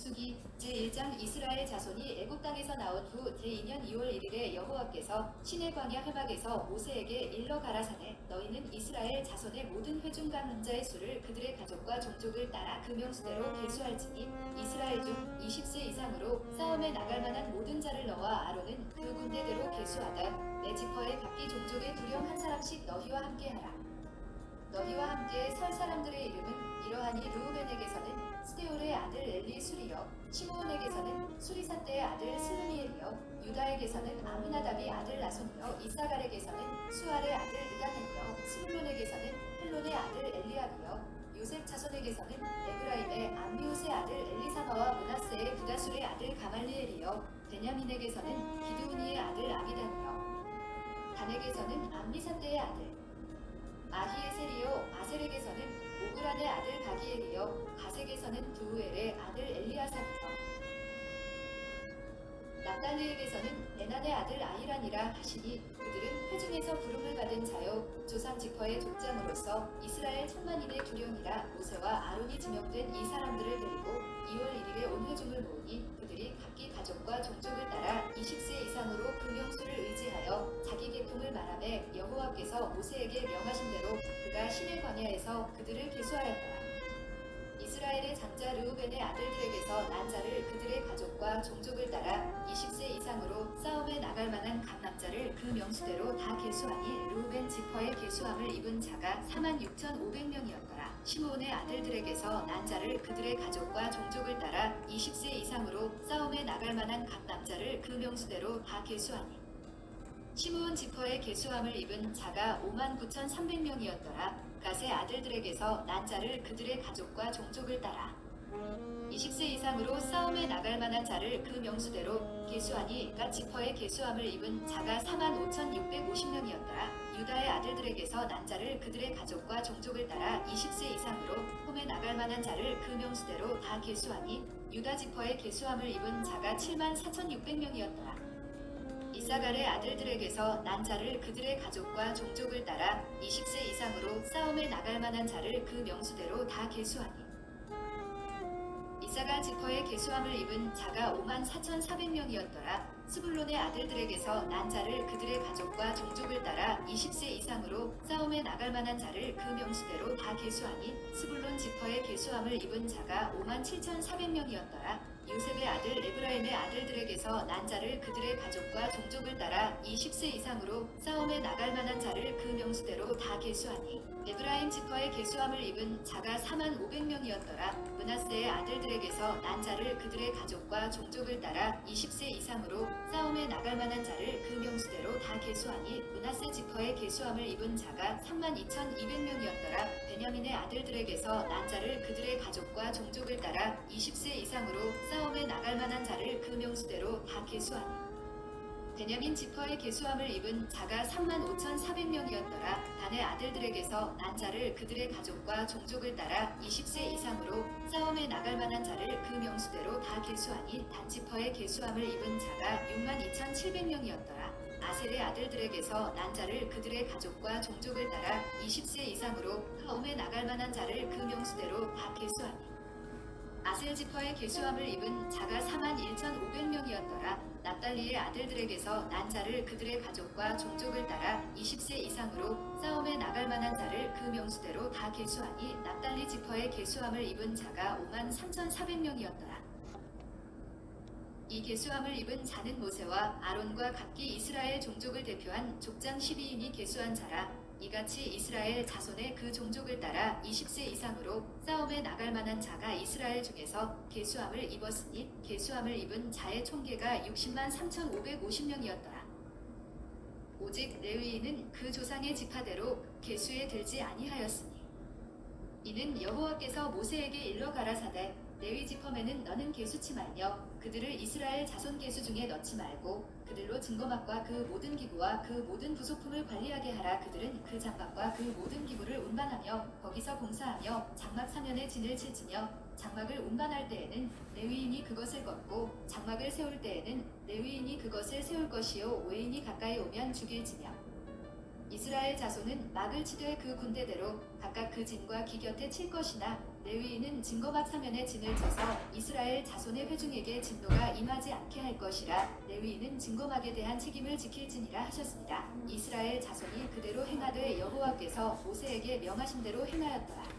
민수기 제1장 이스라엘 자손이 애굽 땅에서 나온 후 제2년 2월 1일에 여호와께서 시내 광야 회막에서 모세에게 일러 가라사대 너희는 이스라엘 자손의 모든 회중 감자의 수를 그들의 가족과 종족을 따라 그 명수대로 계수할지니 이스라엘 중 20세 이상으로 싸움에 나갈 만한 모든 자를 너와 아론은 그 군대대로 계수하다 내 지퍼에 각기 종족의 두령 한 사람씩 너희와 함께하라. 너희와 함께 설 사람들의 이름은 이러 수리여 시므온에게서는 수리사대의 아들 슬루미엘이여 유다에게서는 아미나답이 아들 나손이여 이사갈에게서는 수알의 아들 느다넬이여 스물론에게서는 헬론의 아들 엘리압이여 요셉 자손에게서는 에브라임의 암미우스의 아들 엘리사마와 문하세의 부다술의 아들 가말리엘이여 베냐민에게서는 기드우니의 아들 아비단이여 단에게서는 암미사대의 아들 아히에셀이요 아셀에게서는 오그란의 아들 가기엘이요 가색에서는 두우엘의 아들 엘리아삽이요 납달리에게서는 에난의 아들 아히란이라 하시니 그들은 회중에서 부름을 받은 자요 조상 지퍼의 족장으로서 이스라엘 천만인의 두령이라 모세와 아론이 지명된 이 사람들을 데리고 2월 1일에 온 회중을 모으니 그들이 각기 가족과 종족을 따라 20세 이상으로 그 명수를 의지하여 자기 계통을 말하며 여호와께서 모세에게 명하신 대로 그가 신의 광야에서 그들을. 이스라엘의 장자 르우벤의 아들들에게서 난 자를 그들의 가족과 종족을 따라 20세 이상으로 싸움에 나갈 만한 각 남자를 그 명수대로 다 계수하니 르우벤 지퍼의 계수함을 입은 자가 46,500명이었더라. 시므온의 아들들에게서 난 자를 그들의 가족과 종족을 따라 20세 이상으로 싸움에 나갈 만한 각 남자를 그 명수대로 다 계수하니 시므온 지퍼의 계수함을 입은 자가 59,300명이었더라. 갓의 아들들에게서 난 자를 그들의 가족과 종족을 따라 20세 이상으로 싸움에 나갈 만한 자를 그 명수대로 계수하니 갓 지퍼의 계수함을 입은 자가 45,650명이었더라. 유다의 아들들에게서 난 자를 그들의 가족과 종족을 따라 20세 이상으로 홈에 나갈 만한 자를 그 명수대로 다 계수하니 유다 지퍼의 계수함을 입은 자가 74,600명이었더라. 이사갈의 아들들에게서 난 자를 그들의 가족과 종족을 따라 20세 이상으로 싸움에 나갈 만한 자를 그 명수대로 다 계수하니 이사갈 지퍼의 계수함을 입은 자가 5만 4,400명이었더라. 스불론의 아들들에게서 난 자를 그들의 가족과 종족을 따라 20세 이상으로 싸움에 나갈 만한 자를 그 명수대로 다 계수하니 스불론 지퍼의 계수함을 입은 자가 5만 7,400명이었더라. 요셉의 아들 에브라임의 아들들에게서 난 자를 그들의 가족과 종족을 따라 20세 이상으로 싸움에 나갈 만난 자를 그 명수대로 다 계수하니 에브라임 지퍼의 계수함을 입은 자가 4만 500명이었더라. 문하세의 아들들에게서 난 자를 그들의 가족과 종족을 따라 20세 이상으로 싸움에 나갈 만한 자를 그 명수대로 다 계수하니 문하세 지퍼의 계수함을 입은 자가 3만 2,200명이었더라. 베냐민의 아들들에게서 난 자를 그들의 가족과 종족을 따라 20세 이상으로 싸 움에 나갈 만한 자를 그 명수대로 다 계수하니 베냐민 지퍼의 계수함을 입은 자가 3만 5,400명이었더라. 단의 아들들에게서 난 자를 그들의 가족과 종족을 따라 20세 이상으로 싸움에 나갈 만한 자를 그 명수대로 다 계수하니 단 지퍼의 계수함을 입은 자가 6만 2,700명이었더라. 아셀의 아들들에게서 난 자를 그들의 가족과 종족을 따라 20세 이상으로 싸움에 나갈 만한 자를 그 명수대로 다 계수하니 아셀 지퍼의 계수함을 입은 자가 4만 1,500명이었더라. 납달리의 아들들에게서 난 자를 그들의 가족과 종족을 따라 20세 이상으로 싸움에 나갈 만한 자를 그 명수대로 다 계수하니 납달리 지퍼의 계수함을 입은 자가 5만 3,400명이었더라. 이 계수함을 입은 자는 모세와 아론과 각기 이스라엘 종족을 대표한 족장 12인이 계수한 자라 이같이 이스라엘 자손의 그 종족을 따라 20세 이상으로 싸움에 나갈 만한 자가 이스라엘 중에서 계수함을 입었으니 계수함을 입은 자의 총계가 60만 3,550명이었더라. 오직 레위인은 그 조상의 지파대로 계수에 들지 아니하였으니 이는 여호와께서 모세에게 일러 가라사대 레위 지퍼맨은 너는 계수치 말며 그들을 이스라엘 자손 계수 중에 넣지 말고 그들로 증거막과 그 모든 기구와 그 모든 부속품을 관리하게 하라. 그들은 그 장막과 그 모든 기구를 운반하며 거기서 봉사하며 장막 사면에 진을 칠지며 장막을 운반할 때에는 레위인이 그것을 걷고 장막을 세울 때에는 레위인이 그것을 세울 것이요 외인이 가까이 오면 죽일지며 이스라엘 자손은 막을 치되 그 군대대로 각각 그 진과 기 곁에 칠 것이나 레위인은 증거막 사면에 진을 쳐서 이스라엘 자손의 회중에게 진노가 임하지 않게 할 것이라 레위인은 증거막에 대한 책임을 지킬지니라 하셨습니다. 이스라엘 자손이 그대로 행하되 여호와께서 모세에게 명하신 대로 행하였더라.